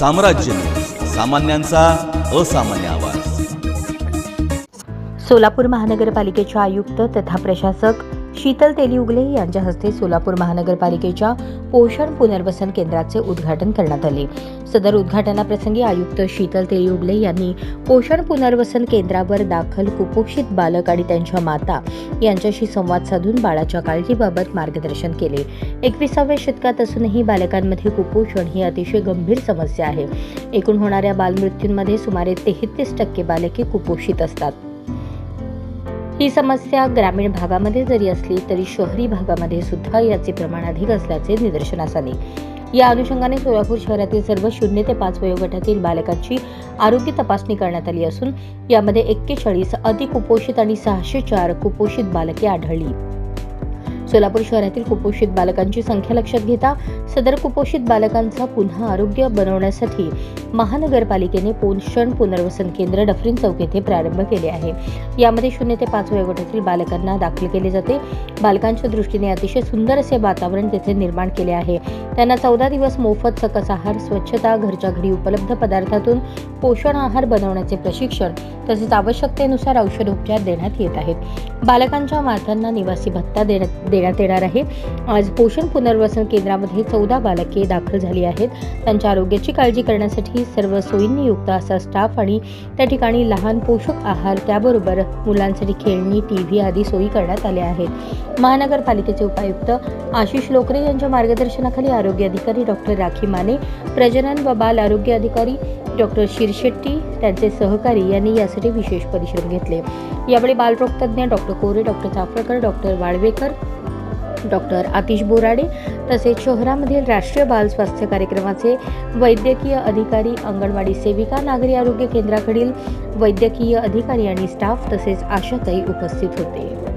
साम्राज्य. सामान्यांचा असामान्य आवाज. सोलापूर महानगरपालिकेच्या आयुक्त तथा प्रशासक शीतल तेलिउगले यांच्या हस्ते सोलापूर महानगरपालिकेच्या पोषण पुनर्वसन केंद्राचे उद्घाटन करण्यात आले. सदर उद्घाटनाप्रसंगी आयुक्त शीतल तेलिउगले यांनी पोषण पुनर्वसन केंद्रावर दाखल कुपोषित बालक आणि त्यांच्या माता यांच्याशी संवाद साधून बाळाच्या काळजीबाबत मार्गदर्शन केले. एकविसाव्या शतकात असूनही बालकांमध्ये कुपोषण ही अतिशय गंभीर समस्या आहे. एकूण होणाऱ्या बालमृत्यूंमध्ये सुमारे तेहतीस टक्के बालके कुपोषित असतात. ही समस्या ग्रामीण भागामध्ये जरी असली तरी शहरी भागामध्ये सुद्धा याचे प्रमाण अधिक असल्याचे निदर्शनास आले. या अनुषंगाने सोलापूर शहरातील सर्व शून्य ते पाच वयोगटातील बालकांची आरोग्य तपासणी करण्यात आली असून यामध्ये एक्केचाळीस अतिकुपोषित आणि सहाशे चार कुपोषित बालके आढळली. सोलापूर शहरातील कुपोषित बालकांची संख्या लक्षात घेता सदर कुपोषित बालकांचा पुन्हा आरोग्य बनवण्यासाठी महानगरपालिकेने पोषण पुनर्वसन केंद्र डफरीन चौक येथे प्रारंभ केले आहे. यामध्ये शून्य ते पाच वयोगटातील बालकांना दाखल केले जाते. बालकांच्या दृष्टीने अतिशय सुंदर असे वातावरण तेथे निर्माण केले आहे. त्यांना चौदा दिवस मोफत सकस आहार स्वच्छता घरच्या घरी उपलब्ध पदार्थातून पोषण आहार बनवण्याचे प्रशिक्षण तसेच आवश्यकतेनुसार औषधोपचार देण्यात येत आहेत. बालकांच्या मातांना निवासी भत्ता देण्यात देण्यात येणार आहे. आज पोषण पुनर्वसन केंद्रामध्ये चौदा बालके दाखल झाली आहेत. त्यांच्या आरोग्याची काळजी करण्यासाठी सर्व सोयींनी युक्त असा स्टाफ आणि त्या ठिकाणी लहान पोषक आहार त्याबरोबर मुलांसाठी खेळणी टी व्ही आदी सोयी करण्यात आल्या आहेत. महानगरपालिकेचे उपायुक्त आशिष लोकरे यांच्या मार्गदर्शनाखाली आरोग्य अधिकारी डॉक्टर राखी माने प्रजनन व बाल आरोग्य अधिकारी डॉक्टर शिरशेट्टी त्यांचे सहकारी यांनी यासाठी विशेष परिश्रम घेतले. यावेळी बालरोगतज्ञ doctor Kore doctor Chaphalkar doctor Walvekar doctor Atish Borade तसेच शहरामधील राष्ट्रीय बाल स्वास्थ्य कार्यक्रमाचे वैद्यकीय अधिकारी अंगणवाडी सेविका नागरी आरोग्य केंद्राकडील वैद्यकीय अधिकारी आणि स्टाफ तसेच आशाताई उपस्थित होते.